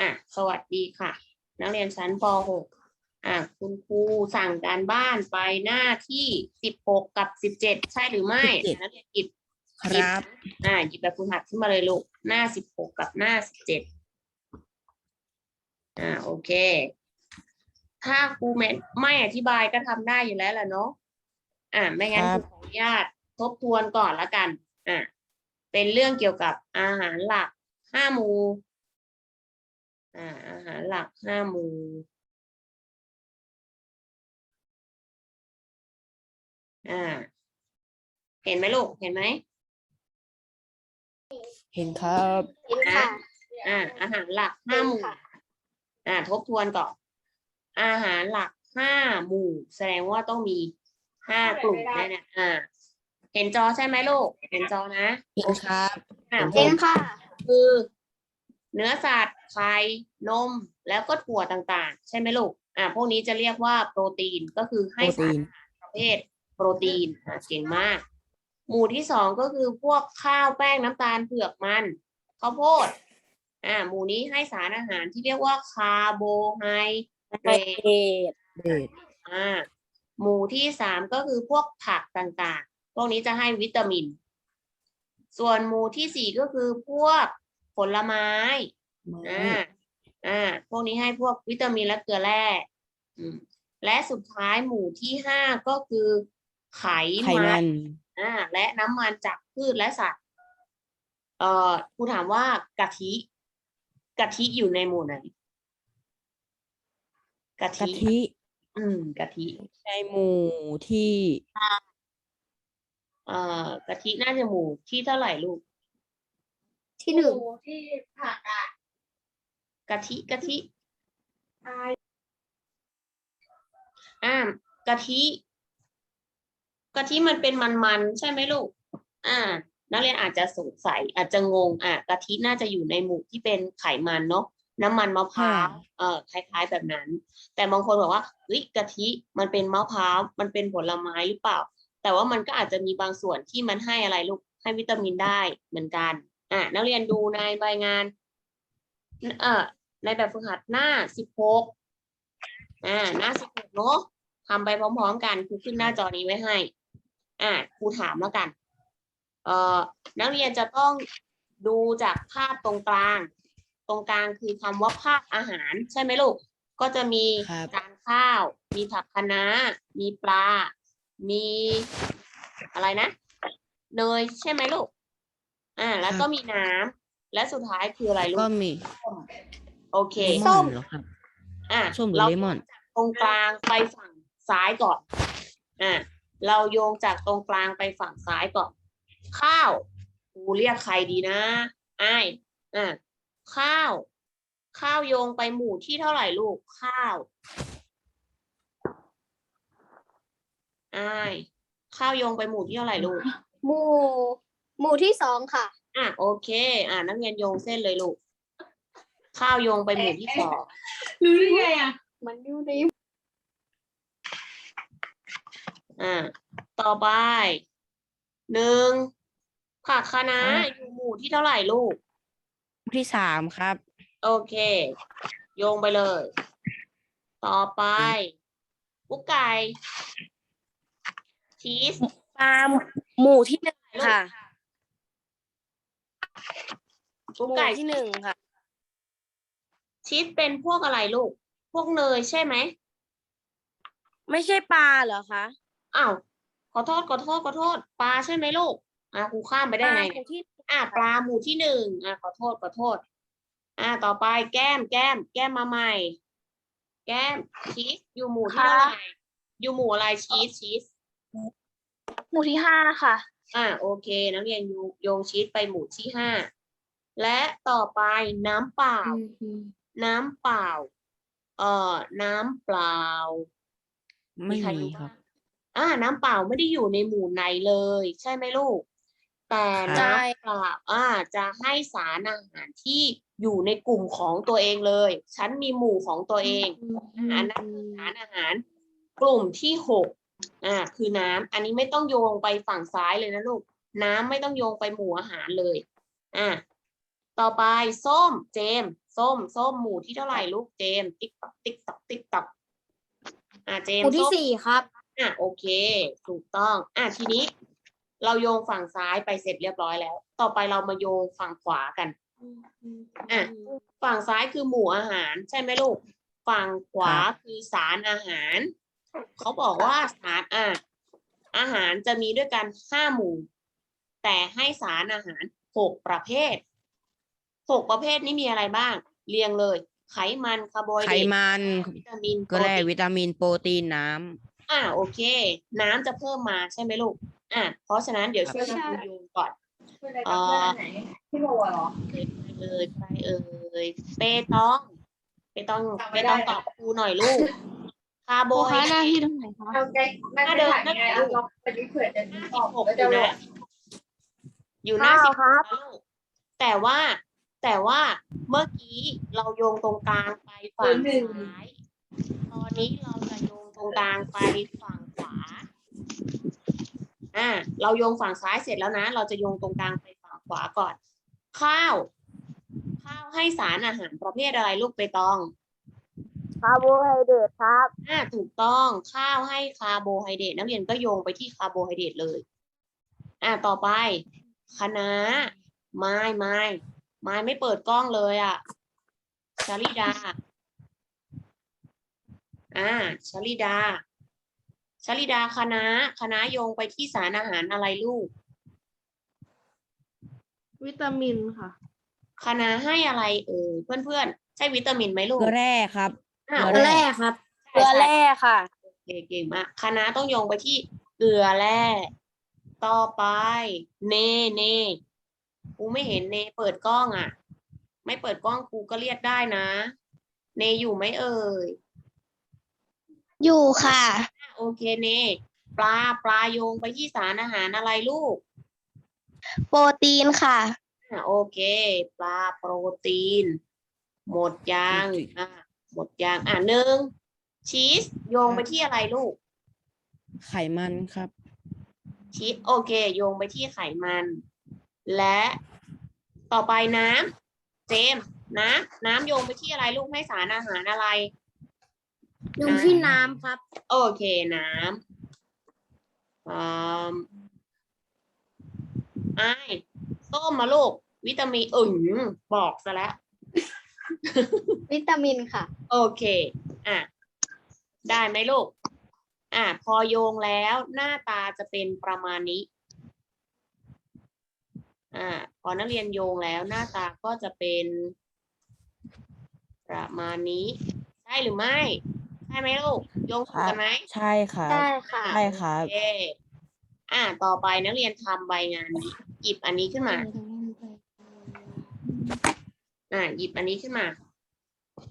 อะสวัสดีค่ะ นักเรียนชั้นป .6 อะคุณครูสั่งการบ้านไปหน้าที่ 16 กับ 17 ใช่หรือไม่17 นักเรียนหยิบครับ อ่าหยิบแบบฝึกหัดขึ้นมาเลยลูกหน้า 16 กับหน้า 17 อ่าโอเค ถ้าครูไม่ไม่อธิบายก็ทำได้อยู่แล้วแหละเนาะอ่าไม่งั้นคครัรูบ ขออนุญาตทบทวนก่อนละกัน อ่าเป็นเรื่องเกี่ยวกับอาหารหลักห้าหมู่ อ่าอาหารหลักห้าหมู่อ่า เห็นไหมลูก เห็นไหม เห็นครับเห็นค่ะ อ่า อาหารหลักห้าหมู่ค่ะอ่า ทบทวนก่อน อาหารหลักห้าหมู่ แสดงว่าต้องมีห้ากลุ่มแน่ๆอ่า เห็นจอใช่ไหมลูก เห็นจอนะ เห็นครับ อ่าเห็นค่ะ คือ เนื้อสัตว์ไข่นมแล้วก็ถั่วต่างๆ ใช่ไหมลูกอ่าพวกนี้จะเรียกว่าโปรตีนก็คือให้โปรตีสารนอาหารประเภทโปรตีนอ่าเก่งมาก หมู่ที่สองก็คือพวกข้าวแป้งน้ำตาลเผือกมันข้าวโพดอ่าหมู่นี้ให้สารอาหารที่เรียกว่าคาร์โบไฮเดรตเด็ดอ่าหมู่ที่สามก็คือพวกผักต่างๆ พวกนี้จะให้วิตามิน ส่วนหมู่ที่สี่ก็คือพวก ผลไม้อ่าอ่าพวกนี้ให้พวกวิตามินและเกลือแร่อืมและสุดท้ายหมู่ที่ห้าก็คือไขไขมัมันนอ่าและน้ำมันจากพืชและสัตว์เอ่อครูถามว่ากะทิกะทิอยู่ในหมู่ไหนกะกะทิทิ อืมกะทิในหมู่ที่เอ่อกะทิน่าจะหมู่ที่เท่าไหร่ลูก ที่หนึ่งที่ผักอะกะทิกะทิอ่ากะทิกะทิมันเป็นมันๆใช่ไหมลูก อ่า นักเรียนอาจจะสงสัยอาจจะงง อ่ากะทิน่าจะอยู่ในหมู่ที่เป็นไขมันเนาะน้ำมันมะพร้าวเอ่อคล้ายๆแบบนั้น แต่บางคนบอกว่าเฮ้ยกะทิมันเป็นมะพร้าวมันเป็นผลไม้หรือเปล่า แต่ว่ามันก็อาจจะมีบางส่วนที่มันให้อะไรลูกให้วิตามินได้เหมือนกัน อ่านักเรียนดูในใบงาน เอ่อในแบบฝึกหัดหน้าสิบหกอ่าหน้าสิบหกเนาะทำไปพร้อมๆกันครูขึ้นหน้าจอนี้ไว้ให้ อ่าครูถามแล้วกัน เอ่อนักเรียนจะต้องดูจากภาพตรงกลาง ตรงกลางคือคำว่าภาพอาหาร ใช่ไหมลูก ก็จะมีครับจานข้าว มีผักคะน้า มีปลา มีอะไรนะ เนยใช่ไหมลูก อ่า แล้วก็มีน้ำและสุดท้ายคืออะไรลูก็กมีโอเคเลมส้อนมเหรอครับอะส้มหรือเราเลมอน ตรงกลางไปฝั่งซ้ายก่อนอะเราโยงจากตรงกลางไปฝั่งซ้ายก่อน ข้าวกูเรียกใครดีนะไอ้ายอะข้าว ข้าวโยงไปหมู่ที่เท่าไหร่ลูกข้าวไอ้ายข้าวโยงไปหมู่ที่เท่าไหร่ลูก หมู่ หมู่ที่สองค่ะ อะโอเค อะนักเรียนโยงเส้นเลยลูก ข้าวโยงไปหมู่ที่สองรู้ได้ไงอะ มันอยู่ในอ่าต่อไปหนึ่งผักคะน้าอะอยู่หมู่ที่เท่าไหร่ลูกหมู่ที่สามครับ โอเค โยงไปเลย ต่อไปกุ๊กไก่ชีสปาล์มหมู่ที่หนึ่งค่ะ กุ๊กไก่ที่หนึ่งค่ะ ชีสเป็นพวกอะไรลูก พวกเนยใช่ไหม ไม่ใช่ปลาเหรอคะอ้าวขอโทษขอโทษขอโทษ ปลาใช่ไหมลูก อะครูข้ามไปได้ไงหมู่ที่อะปลาหมู่ที่หนึ่งอะขอโทษขอโทษ อะต่อไปแก้มแก้ม แก้มมาใหม่ แก้มชีสอยู่หมู่ที่เท่าไหร่อยู่หมู่อะไรชีสชีสหมู่ที่ห้าค่ะ อะโอเค นักเรียนโยงโยงชีสไปหมู่ที่ห้าและต่อไปน้ำเปล่า น้ำเปล่า เอ่อ น้ำเปล่า ไม่ใครมีรู้ครับ อ่า น้ำเปล่าไม่ได้อยู่ในหมู่ไหนเลย ใช่ไหมลูก แต่ครับน้ำเปล่าอ่า จะให้สารอาหารที่อยู่ในกลุ่มของตัวเองเลย ฉันมีหมู่ของตัวเองอันนั้นคือสารอาหาร กลุ่มที่หก อ่าคือน้ำอันนี้ไม่ต้องโยงไปฝั่งซ้ายเลยนะลูก น้ำไม่ต้องโยงไปหมู่อาหารเลย อ่าต่อไปส้มเจมส์ส้มส้มหมู่ที่เท่าไหร่ลูกเจมส์ติ๊กตอกติ๊กตอกติ๊กตอกอ่าเจหมมู่ส์ที่ส้มสี่ครับอะโอเค ถูกต้อง อะทีนี้ เราโยงฝั่งซ้ายไปเสร็จเรียบร้อยแล้ว ต่อไปเรามาโยงฝั่งขวากันอะฝั่งซ้ายคือหมู่อาหาร ใช่ไหมลูก ฝั่งขวาคือสารอาหาร เขาบอกว่าสารอะอาหารจะมีด้วยกันห้าหมู่ แต่ให้สารอาหารหกประเภทหกประเภทนี้มีอะไรบ้าง เรียงเลย ไขมันคาร์โบไฮไขเดรตมันวิตามินเกลือแร่โปรตีน วิตามินโปรตีนน้ำอ่าโอเค น้ำจะเพิ่มมาใช่ไหมลูก อะเพราะฉะนั้นเดี๋ยวช่วยใช่คุณโยงก่อน คืออะไรกับเพื่อนอันไหนพี่โบอะเหรอใครเอ่ยใครเอ่ยเปตอง เปตองจำไม่เปได้ ตองตอบครูหน่อยลูกคาร์โบไฮเดรตเอาใจนั่นจะถ่ายยังไงเอาลองไปดูเผื่อจะนึกออกหกแล้วอจะยู่รู้นะอยู่หน้าสิบหกนะลูกแต่ว่าแต่ว่าเมื่อกี้เราโยงตรงกลางไปฝั่ง ซ้าย ตอนนี้เราจะโยงตรงกลางไปฝั่งขวา อ่า เราโยงฝั่งซ้ายเสร็จแล้วนะ เราจะโยงตรงกลางไปฝั่งขวาก่อน ข้าว ข้าวให้สารอาหารประเภทอะไรลูกไปตอง คาร์โบไฮเดรตครับอ่าถูกต้องข้าวให้คาร์โบไฮเดรตนักเรียนก็โยงไปที่คาร์โบไฮเดรตเลยอ่าต่อไปคะน้าไม้ไม้ไม้ไม่เปิดกล้องเลยอะชาลิดาอ่าชาลิดาชาลิดาคะน้าคะน้าโยงไปที่สารอาหารอะไรลูก วิตามินค่ะคะน้าให้อะไรเออเพื่อนๆ ใช่วิตามินไหมลูกเกลือแร่ครับอ่า เกลือแร่ครับเกลือแร่ค่ะโอเคเก่งมากคณะต้องโยงไปที่เกลือแร่ต่อไปเนเนครูไม่เห็นเนเปิดกล้องอะ ไม่เปิดกล้องครูก็เรียกได้นะ เนอยู่ไหมเอ่ยอยู่ค่ะอะ โอเคเนปลาปลาโยงไปที่สารอาหารอะไรลูก โปรตีนค่ะอะโอเค ปลาโปรตีน หมดยังโปรตีนอะ หมดยังอะหนึ่งชีสโยงไปที่อะไรลูก ไขมันครับ ชีสโอเค โยงไปที่ไขมัน และต่อไปน้ำเจมส์น้ำน้ำโยงไปที่อะไรลูกให้สารอาหารอะไรลงที่น้ำครับ โอเคน้ำอืมไอ้ายส้มมาลูก วิตามินอึ่งบอกซะแล้ว วิตามินค่ะ โอเคอะได้ไหมลูกอะพอโยงแล้วหน้าตาจะเป็นประมาณนี้อ่าพอนักเรียนโยงแล้วหน้าตาก็จะเป็น ประมาณนี้ ใช่หรือไม่ใช่ไหมลูกโยงถูกกันไหมใช่ครับได้ค่ะใช่ครับโอเคอะต่อไปนักเรียนทำใบงานนี้หยิบอันนี้ขึ้นมา อะหยิบอันนี้ขึ้นมา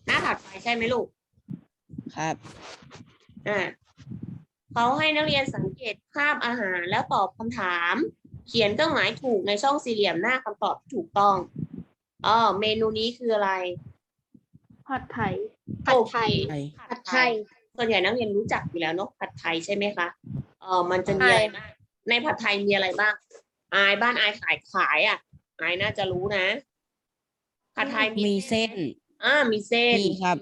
หน้าถัดไปใช่ไหมลูก ครับอ่าเขาให้นักเรียนสังเกตภาพอาหารแล้วตอบคำถาม เขียนเครื่องหมายถูกในช่องสี่เหลี่ยมหน้าคำตอบที่ถูกต้องอ๋อเมนูนี้คืออะไร ผัดไทยโอเคไทยผัดไทย ส่วนใหญ่นักเรียนรู้จักอยู่แล้วเนาะผัดไทยใช่ไหมคะเออมันจะมีอะไรบ้างในผัดไทยมีอะไรบ้าง อายบ้านอายขายขายอะ อายน่าจะรู้นะ ผัดไทยมีเส้น อ่ามีเส้นมีครับ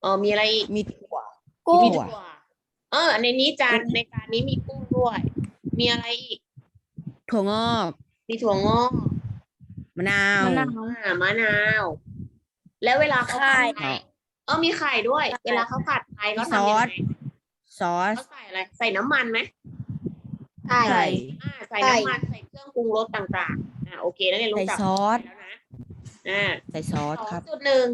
เออมีอะไรอีกมีถั่ว กุ้ง มีมีถั่ถั่ววเออในนี้จานในจานนี้มีกุ้งด้วย มีอะไรอีก ถั่วงอกมีถั่วงอกมะนาว มะนาว อ่ามะนาว แล้วเวลาเขาไข่ผัดไทยเออมีไข่ด้วยเวลาเขาผัดไทยเขาซทำอยังสไงซอส เขาใส่อะไรใส่น้ำมันไหมไข่ใส่อ่าใส่ใส่น้ำมันใส่เครื่องปรุงรสต่างๆอ่าโอเคแล้วเนี่ยรู้ใส่จักซอส แล้วนะ อ่าใส่ซอสสองครับ จุดหนึ่ง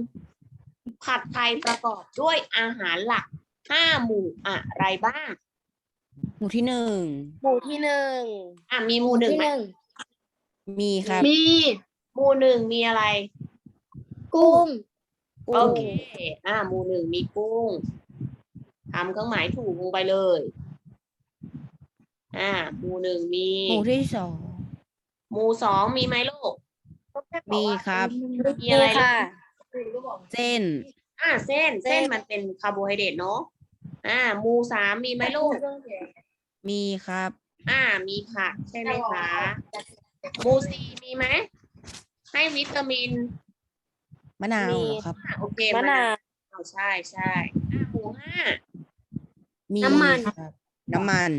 ผัดไทยประกอบด้วยอาหารหลักห้าหมู่อะไรบ้าง หมู่ที่หนึ่งหมู่ที่หนึ่งอ่ามีหมู่หนึ่งที่ไหมหนึ่งมีครับมีหมู่หนึ่งมีอะไร กุ้งโอเค อ่า หมู่หนึ่งมีกุ้งทำเครื่องหมายถูกลงไปเลย อ่า หมู่หนึ่งมี หมู่ที่สองหมู่สองมีไหมลูก มีครับ มีอะไรลูกค่ะ เส้น อ่าเส้นเส้นมันเป็นคาร์โบไฮเดรตเนาะอ่าหมู่สามมีไหมลูก มีครับ อ่ามีผักใช่ไหมคะหมู่สี่มีไหมให้วิตามินมมะนาวมีเหรอครับอะโอเคมะนาววใช่ใช่อะหมูห้า มีน้ำมัน ครับน้ำมัน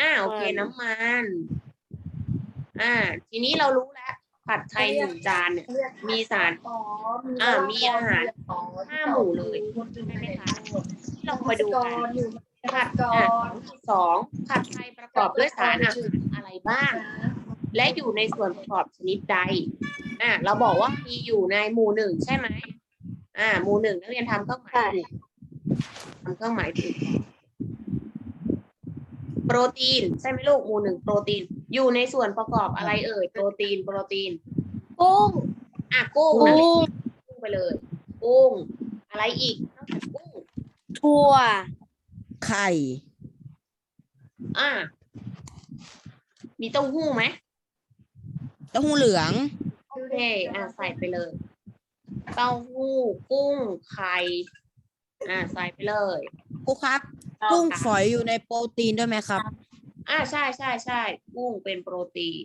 อ่าโอเคมันน้ำมัน อ่า ทีนี้เรารู้แล้ว ผัดไทยหนึ่งจานเนี่ย มีสาร อ๋ออ่ามีอาหารห้าหมู่เลยใช่ไหมคะ ที่เรามาดูกันผัดอะสองผัดไทยประกอบด้วยสารอาหารอะไรบ้าง และอยู่ในส่วนประกอบชนิดใดอ่าเราบอกว่ามีอยู่ในหมู่หนึ่งใช่ไหมอ่า หมู่หนึ่งนักเรียนทำเครื่องหมายถูกทำเครื่องหมายถูกโปรตีนใช่ไหมลูกหมู่หนึ่งโปรตีน อยู่ในส่วนประกอบอะไรเอ่ย โปรตีน โปรตีน กุ้ง อะกุ้งนั่นแหละกุ้งกุ้งไปเลย กุ้ง อะไรอีกนอกจากกุ้ง ถั่ว ไข่ อ่ามีเต้าหู้ไหมเต้าหู้เหลือง โอเค อะใส่ไปเลย เต้าหู้ กุ้ง ไข่ อะใส่ไปเลย ครูครับ กุ้งฝอยอยู่ในโปรตีนด้วยไหมครับ อ่าใช่ใช่ใช่กุ้งเป็นโปรตีน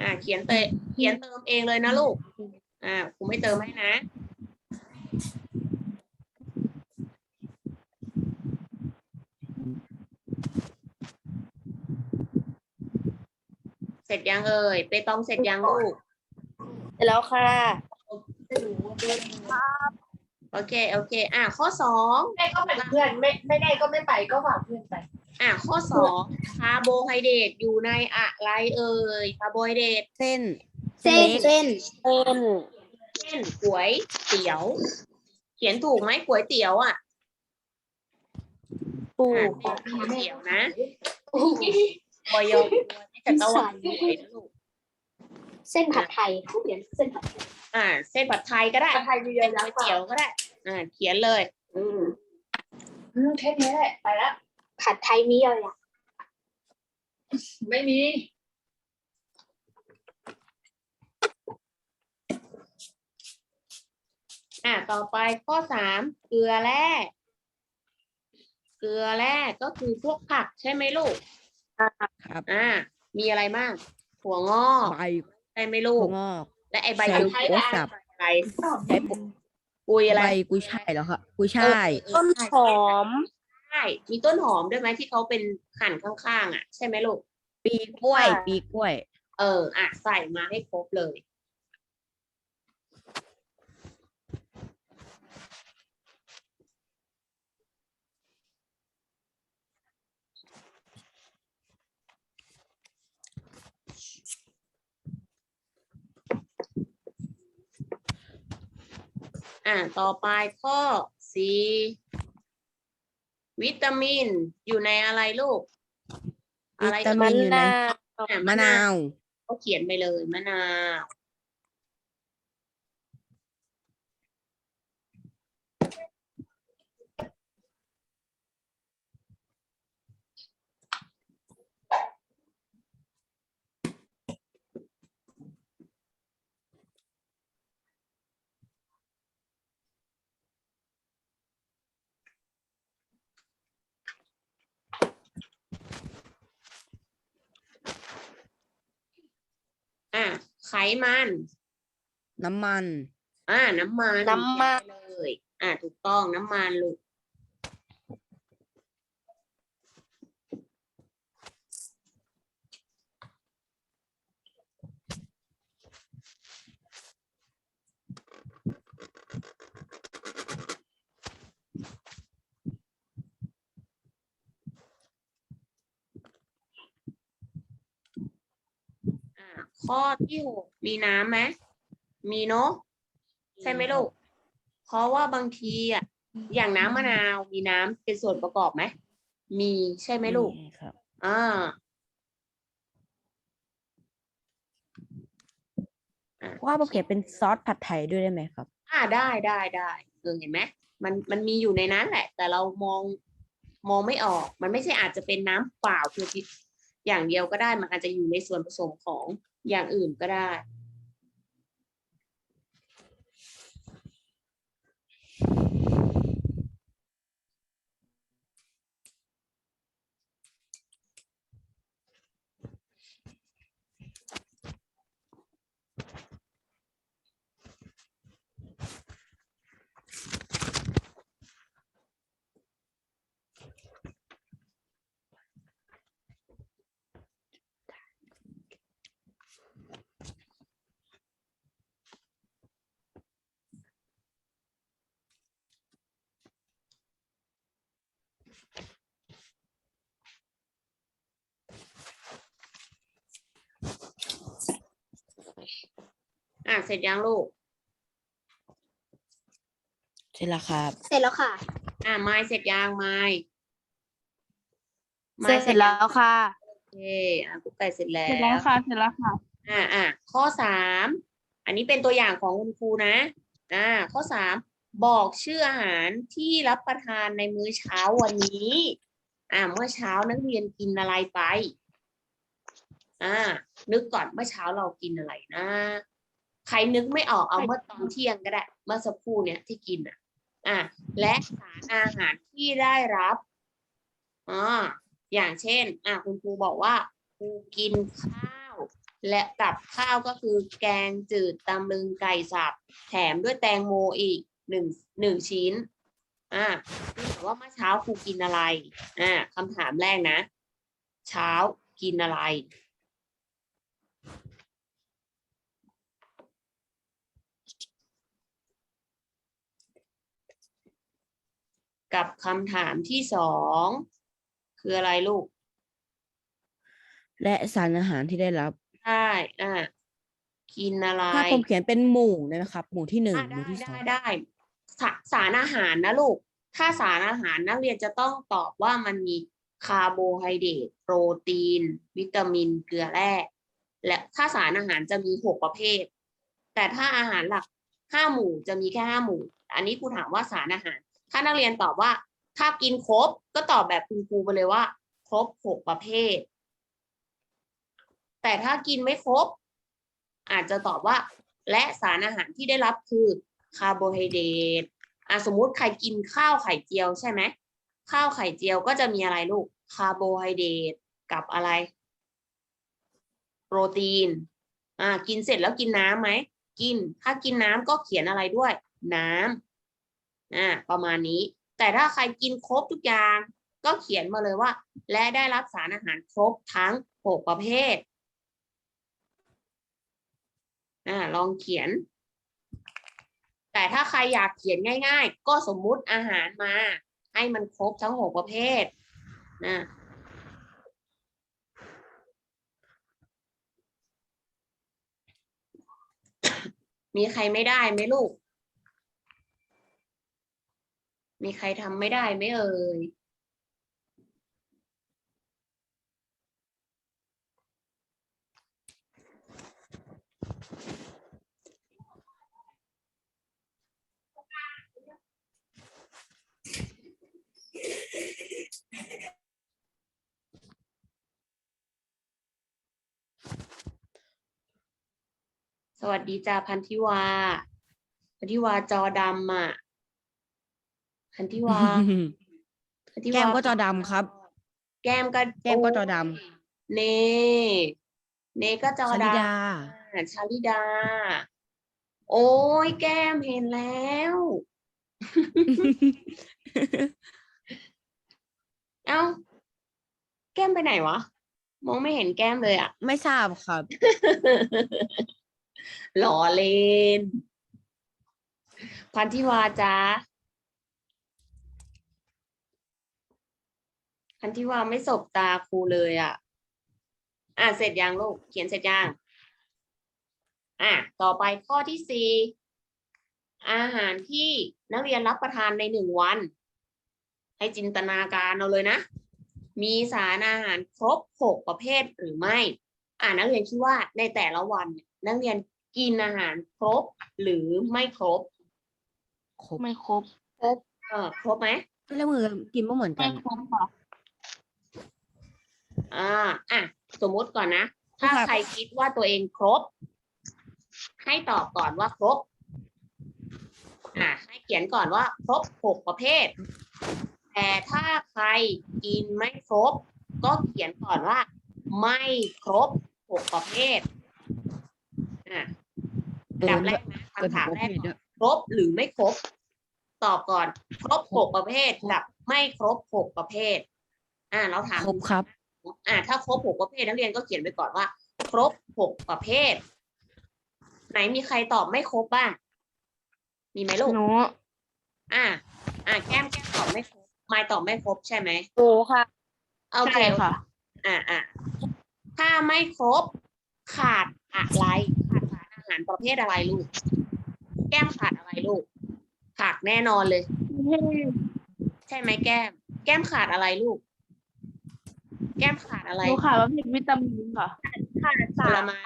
อ่าเขียนเตเขียนเติมเองเลยนะลูก อ่าครูไม่เติมให้นะเสร็จยังเอ่ยเปตองเสร็จยังลูก เสร็จแล้วค่ะ โอเค โอเค อะ ข้อสองได้ก็เป็นเพื่อนไม่ไม่ได้ก็ไม่ไปก็ฝากเพื่อนไป อะ ข้อสองคาร์โบไฮเดรตอยู่ในอะไรเอ่ย คาร์โบไฮเดรตเส้น เส้นเล็กเส้น เส้นเช่นก๋วยเตี๋ยว เขียนถูกไหมก๋วยเตี๋ยวอะปูอะเป็นก๋วยเตี๋ยวนะบอยอที่จะตะวันเลยนะลูก เส้นผัดไทยเขาเขียนเส้นผัดไทยอ่า เส้นผัดไทยก็ได้ผัดไทยมีเยเส้อะนแยะก๋วยเตี๋ยวก็ได้ อ่า เขียนเลย อืมอืมแค่นี้แหละไปละผัดไทยมีอะไรอะไม่มีอะต่อไปข้อสามเกลือแร่เกลือแร่ก็คือพวกผักใช่ไหมลูกครับ อ่า มีอะไรบ้าง ถั่วงอกใบ ใช่ไหมลูถั่ก วงอก และไอใบใส่กุยโอ๊ตสับอะไรใช้ปุกุยอะไรใบกุยช่ายเหรอครับกุยช่าย ต้นหอม ใช่มีต้นหอมด้วยไหมที่เขาเป็นหั่นข้างๆ อะ ใช่ไหมลูก ปีกล้วยค่ะปีกล้วย เออ อะ ใส่มาให้ครบเลย อะต่อไปข้อสี่วิตามินอยู่ในอะไรลูก อะไรวิตามัมินนอยู่ในนาวอะมะนาว ก็เขียนไปเลยมะนาว อะไขมัน น้ำมัน อ่า น้ำมันน้ำมันเขียไปเลย อ่าถูกต้องน้ำมันลูก อ่า ข้อที่หกมีน้ำไหมมีเนาะใช่ไหมลูกเพราะว่าบางทีอะอย่างน้ำมะนาวมีน้ำเป็นส่วนประกอบไหมมีใช่ไหมลูกนี่ครับอ่าว่าผมเขียนเป็นซอสผัดไทยด้วยได้ไหมครับ อ่าได้ได้ได้เออเห็นไหมมันมันมีอยู่ในนั้นแหละ แต่เรามองมองไม่ออก มันไม่ใช่อาจจะเป็นน้ำเปล่าคืออย่างเดียวก็ได้มันอาจจะอยู่ในส่วนผสมของ อย่างอื่นก็ได้ เสร็จยังลูกใช่แล้วครับ เสร็จแล้วค่ะ อ่าไม้เสร็จยังไม้เสร็จแล้วค่ะโอเคอะกุ๊กไก่เสร็จแล้ว เสร็จแล้วค่ะ เสร็จแล้วค่ะ อ่าอ่าข้อสามอันนี้เป็นตัวอย่างของคุณครูนะ อ่า ข้อสามบอกชื่ออาหารที่รับประทานในมื้อเช้าวันนี้ อ่า เมื่อเช้านักเรียนกินอะไรไป อ่า นึกก่อนเมื่อเช้าเรากินอะไรนะ ใครนึกไม่ออกเอาเมื่อตอนเที่ยงก็ได้ เมื่อสักครู่เนี่ยที่กินอะ อ่าและสารอาหารที่ได้รับอ่าอย่างเช่น อ่าคุณครูบอกว่าครูกินข้าว และกับข้าวก็คือแกงจืดตำลึงไก่สับแถมด้วยแตงโมอีกหนึ่งหนึ่งชิ้นอ่าถามว่าเมื่อเช้าครูกินอะไร อ่าคำถามแรกนะ เช้ากินอะไร กับคำถามที่สองคืออะไรลูก และสารอาหารที่ได้รับ ใช่ อ่ากินอะไรถ้าผมเขียนเป็นหมู่ได้ไหมครับ หมู่ที่หนึ่งอะหมู่ได้ที่สอได้งได้สาสารอาหารนะลูก ถ้าสารอาหารนักเรียนจะต้องตอบว่ามันมีคาร์โบไฮเดรตโปรตีน วิตามินเกลือแร่ และถ้าสารอาหารจะมีหกประเภท แต่ถ้าอาหารหลักห้าหมู่จะมีแค่ห้าหมู่ อันนี้ครูถามว่าสารอาหาร ถ้านักเรียนตอบว่า ถ้ากินครบ ก็ตอบแบบคุณครูไปเลยว่า ครบหกประเภท แต่ถ้ากินไม่ครบ อาจจะตอบว่า และสารอาหารที่ได้รับคือคาร์โบไฮเดรตอะสมมุติใครกินข้าวไข่เจียวใช่ไหมข้าวไข่เจียวก็จะมีอะไรลูกคาร์โบไฮเดรตกับอะไร โปรตีนอ่ากินเสร็จแล้วกินน้ำไหม กินถ้ากินน้ำก็เขียนอะไรด้วย น้ำ อ่าประมาณนี้ แต่ถ้าใครกินครบทุกอย่าง ก็เขียนมาเลยว่า และได้รับสารอาหารครบทั้งหกประเภทอ่าลองเขียน แต่ถ้าใครอยากเขียนง่าย ๆ ก็สมมุติอาหารมา ให้มันครบทั้งหกประเภทนะมีใครไม่ได้ไหมลูก มีใครทำไม่ได้ไหมเอ่ยสวัสดีจ้าพันธิวา พันธิวาจอดำอะ พันธิวาพันธิวาแก้มก็จอดำครับ แก้มก็แก้มก็จอดเนเนก็จอชลิดำดา อ่าชาลิดา โอ้ยแก้มเห็นแล้ว เอ้า แก้มไปไหนวะ มองไม่เห็นแก้มเลยอะ ไม่ทราบครับ หล่อเล่นพันธิวาจ้า พันธิวาไม่สบตาครูเลยอะอะเสร็จยังลูก เขียนเสร็จยัง อะ ต่อไปข้อที่สี่อาหารที่นักเรียนรับประทานในหนึ่งวัน ให้จินตนาการเอาเลยนะ มีสารอาหารครบหกประเภทหรือไม่ อ่านักเรียนคิดว่าในแต่ละวันเนี่ยนักเรียนกินอาหารครบหรือไม่ครบ ครบไม่ครบ เออครบไหม แล้วมือกินไม่เหมือนกัไม่น ครบค่ะ อ่าอะสมมุติก่อนนะ ถ้าครับใครคิดว่าตัวเองครบ ให้ตอบก่อนว่าครบ อะให้เขียนก่อนว่า ครบหกประเภท แต่ถ้าใครกินไม่ครบ ก็เขียนก่อนว่า ไม่ครบหกประเภทอะเออดับแรกนะเกินคำถามประแรเภกทด้วยครบหรือไม่ครบ ตอบก่อน ครบหกประเภทกับไม่ครบหกประเภท อ่าเราถามครบครับ อ่าถ้าครบหกประเภทนักเรียนก็เขียนไปก่อนว่า ครบหกประเภท ไหนมีใครตอบไม่ครบบ้าง มีไหมลูกหนูอ่า อ่าแก้มแก้มตอบไม่ครบไมายตอบไม่ครบใช่ไหมหนูค่ะโอเคใช่ค่ะ อ่าอ่าถ้าไม่ครบขาดอะไรขาดสารอะไรหารประเภทอะไรลูก แก้มขาดอะไรลูกผักแน่นอนเลย ใช่ไหมแก้ม แก้มขาดอะไรลูก แก้มขาดอะไรหนูขาดว่าผิดวิตามินค่ะขาดผสาลรไม้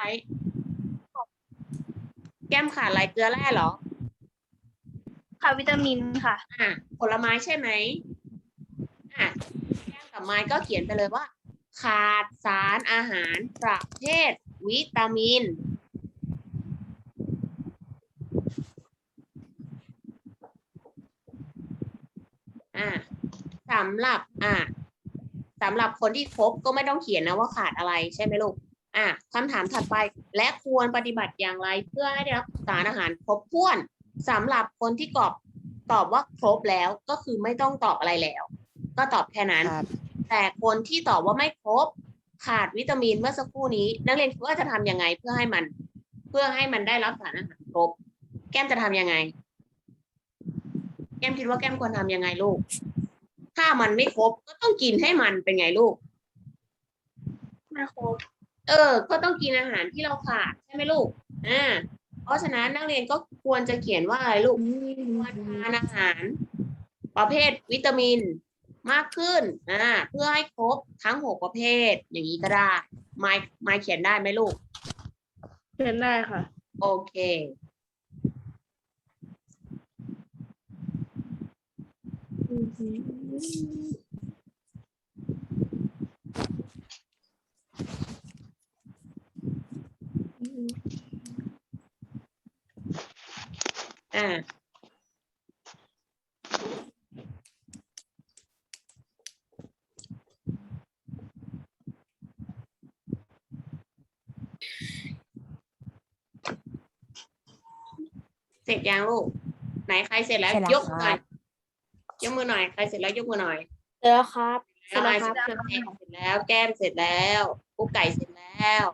แก้มขาดอะไรเกลือแร่เหรอขาดวิตามินค่ะ อะผลไม้ใช่ไหมอะแก้มกับไม้ก็เขียนไปเลยว่า ขาดสารอาหารประเภทวิตามิน อะสำหรับอะ สำหรับคนที่ครบก็ไม่ต้องเขียนนะว่าขาดอะไรใช่ไหมลูกอะคำถามถัดไปและควรปฏิบัติอย่างไรเพื่อให้ได้รับสารอาหารครบถ้วนสำหรับคนที่กรอบตอบว่าครบแล้วก็คือไม่ต้องตอบอะไรแล้ว ก็ตอบแค่นั้นครับแต่คนที่ตอบว่าไม่ครบ ขาดวิตามินเมื่อสักครู่นี้ นักเรียนคิดว่าจะทำยังไงเพื่อให้มัน เพื่อให้มันได้รับสารอาหารครบ แก้มจะทำยังไง แก้มคิดว่าแก้มควรทำยังไงลูก ถ้ามันไม่ครบก็ต้องกินให้มันเป็นไงลูก ไม่ครบ เออ ก็ต้องกินอาหารที่เราขาดใช่ไหมลูก อ่า เพราะฉะนั้นนักเรียนก็ควรจะเขียนว่าอะไรลูกควรทานอาหาร ประเภทวิตามินมากขึ้น อ่า เพื่อให้ครบทั้งหกประเภท อย่างนี้ก็ได้ ไม้ไม้เขียนได้ไหมลูก เขียนได้ค่ะ โอเค อ่าเสร็จยังลูกไหนใครเสร็จแล้ว เสร็จแล้วยกมือหน่อย ครับ ยกมือหน่อยใครเสร็จแล้วยกมือหน่อยแล้วครับเสร็จแล้วเสร็จแล้วแก้มเสร็จแล้วกุ๊กไก่เสร็จแล้ว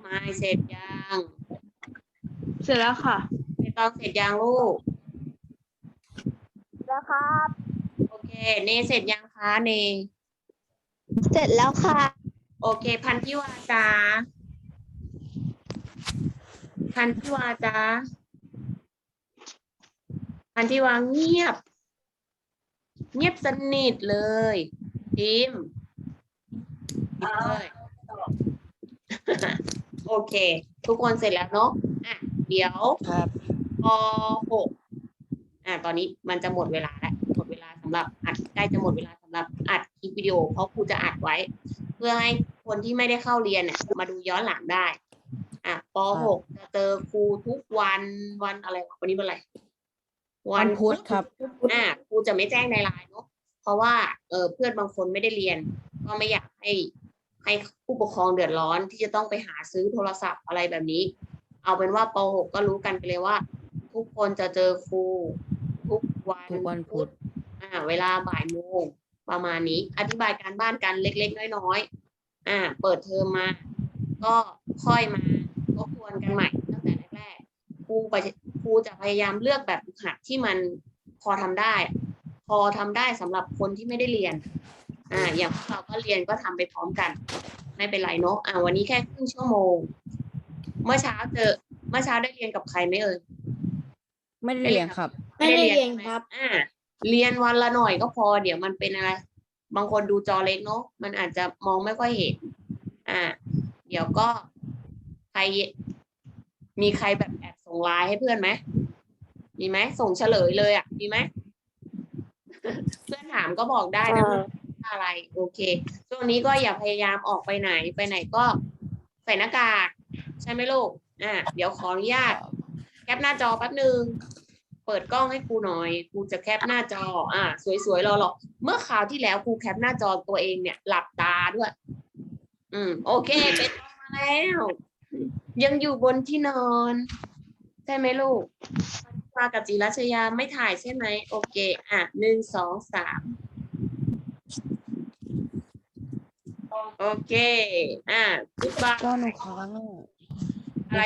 ไม้เสร็จยังเสร็จแล้วค่ะไม่ต้องเสร็จยังลูกแล้วครับโอเคเนเสร็จยังคะเนเสร็จแล้วค่ะ โอเค พันธิวาจาพันธิวาจาพันธิวาเงียบ เงียบสนิทเลยพิมพ์พิมพ์เลยโอเค ทุกคนเสร็จแล้วเนาะอะเดี๋ยวครับปหกอ่าตอนนี้มันจะหมดเวลาแล้วหมดเวลาสำหรับอัดใกล้จะหมดเวลาสำหรับอัดคลิปวิดีโอ เพราะครูจะอัดไว้ เพื่อให้คนที่ไม่ได้เข้าเรียนเนี่ยมาดูย้อนหลังได้อะปหกจะเจอครูทุกวันวันอะไรวะวันนี้วันอะไร วันพุธครับอ่าครูจะไม่แจ้งในไลน์เนาะเพราะว่าเออเพื่อนบางคนไม่ได้เรียน ก็ไม่อยากให้ให้ผู้ปกครองเดือดร้อนที่จะต้องไปหาซื้อโทรศัพท์อะไรแบบนี้ เอาเป็นว่าป .6 ก็รู้กันไปเลยว่า ทุกคนจะเจอครูทุกวันทุกวันพุธอ่า เวลาบ่ายโมงประมาณนี้ อธิบายการบ้านกันเล็ก ๆ น้อยๆอ่า เปิดเทอมมา ก็ค่อยมาทบทวนกันใหม่ตั้งแต่แรกๆครูไปค รูจะพยายามเลือกแบบฝึกหัดที่มันพอทำได้ พอทำได้สำหรับคนที่ไม่ได้เรียน อ่า อย่างพวกเราก็เรียนก็ทำไปพร้อมกัน ไม่เป็นไรเนาะอ่าวันนี้แค่ครึ่งชั่วโมง เมื่อเช้าเจอ เมื่อเช้าได้เรียนกับใครไหมเอ่ยไม่ได้เรียนครับ ไม่ได้เรียนครับ อ่า เรียนวันละหน่อยก็พอ เดี๋ยวมันเป็นอะไร บางคนดูจอเล็กเนาะมันอาจจะมองไม่ค่อยเห็น อ่า เดี๋ยวก็ใครมีใครแบบแอบส่ งไลน์ให้เพื่อนไหมมีไหมส่งเฉลยเลยอะมีไหมเพื่อนถามก็บอกได้นะว่าอะไรโอเคช่วงนี้ก็อย่าพยายามออกไปไหนไปไหนก็ใส่หน้ากากใช่ไหมลูกอ่าเดี๋ยวขออนุญาตแคปหน้าจอแป๊บหนึ่งเปิดกล้องให้ครูหน่อยครูจะแคปหน้าจอ อ่าสวยๆรอหรอเมื่อคราวที่แล้วครูแคปหน้าจอตัวเองเนี่ย หลับตาด้วย อืม โอเคเป็นมาแล้ว ยังอยู่บนที่นอน ใช่ไหมลูกมากับจิรัชยาไม่ถ่ายใช่ไหมโอเค อะหนึ่งสองสามโอเค อะ goodbye ก็หนูค้างออะไร